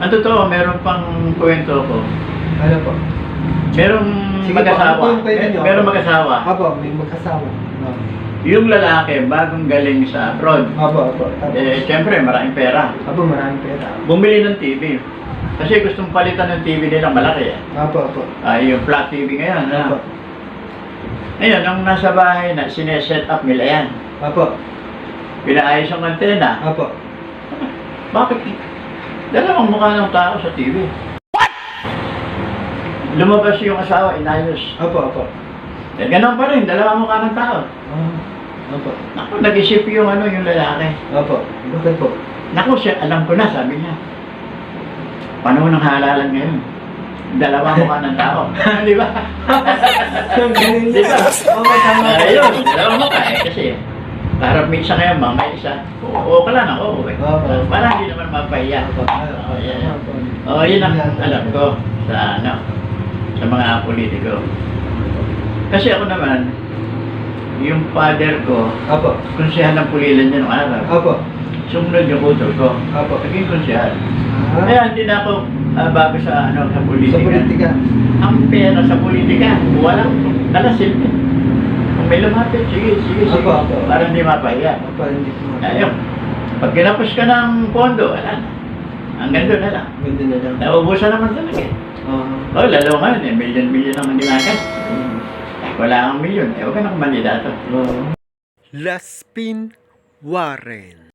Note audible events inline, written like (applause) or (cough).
Ang totoo, meron pang kwento ko. Ano po? Merong Sige po, mag-asawa. ano po yung? Merong mag-asawa. Apo, may mag-asawa. Ah. Yung lalaki, bagong galing sa abroad. Apo, apo. Tapos, Eh, syempre, maraming pera. apo, maraming pera. Bumili ng TV. Kasi gustong palitan ng TV nila malaki. eh. Apo, apo. Ay, yung flat TV ngayon. Apo. Ha? Ngayon, nung nasa bahay na, sineset up nila yan. Apo. Pinaayos ang antena. Apo. Bakit? Dalawang mukha ng tao sa TV. Lumabas yung asawa, inayos. Apo, apo. Eh, ganun pa rin, dalawang mukha ng tao. Ah, Apo. Naku, nag-isip yung ano, yung lalaki. Apo. Bakit po? Naku, siya, alam ko na, sabi niya. Panahon ng halalan ngayon. Dalawang mukha ng tao. (laughs) Di ba? (laughs) Di ba? Okay, tama. Ayun, dalawang mukha eh. Kasi, para may isa ngayon, mamay isa. Oo, ka lang ako. Eh. Oo. Mapahiya. Oo, yan. Apo. Oo, yun ang alam ko sa ano, sa mga politiko. Kasi ako naman, yung father ko, Apo. konsyahal ng pulilan niya nung araw. Apo. Sumunod yung utol ko. Apo. Naging konsyahal. Ah, Kaya hindi na ako ah, bago sa ano sa Sa politika. politika. Ang pera sa politika, walang nalasilbi. Kung may lumapit, sige, sige, sige. Apo, apo. Para hindi mapahiya. Apo, hindi ko ma- Ayun. Pag kinapos ka ng pondo, wala na. Hanggang doon na lang. Ganda na lang. Naubusan naman talaga. eh. Ah. Oh, lalo ngayon eh, milyon-milyon ang ginagas. Wala kang milyon, eh, huwag ka na kumandidato. Ah. Laspin Warren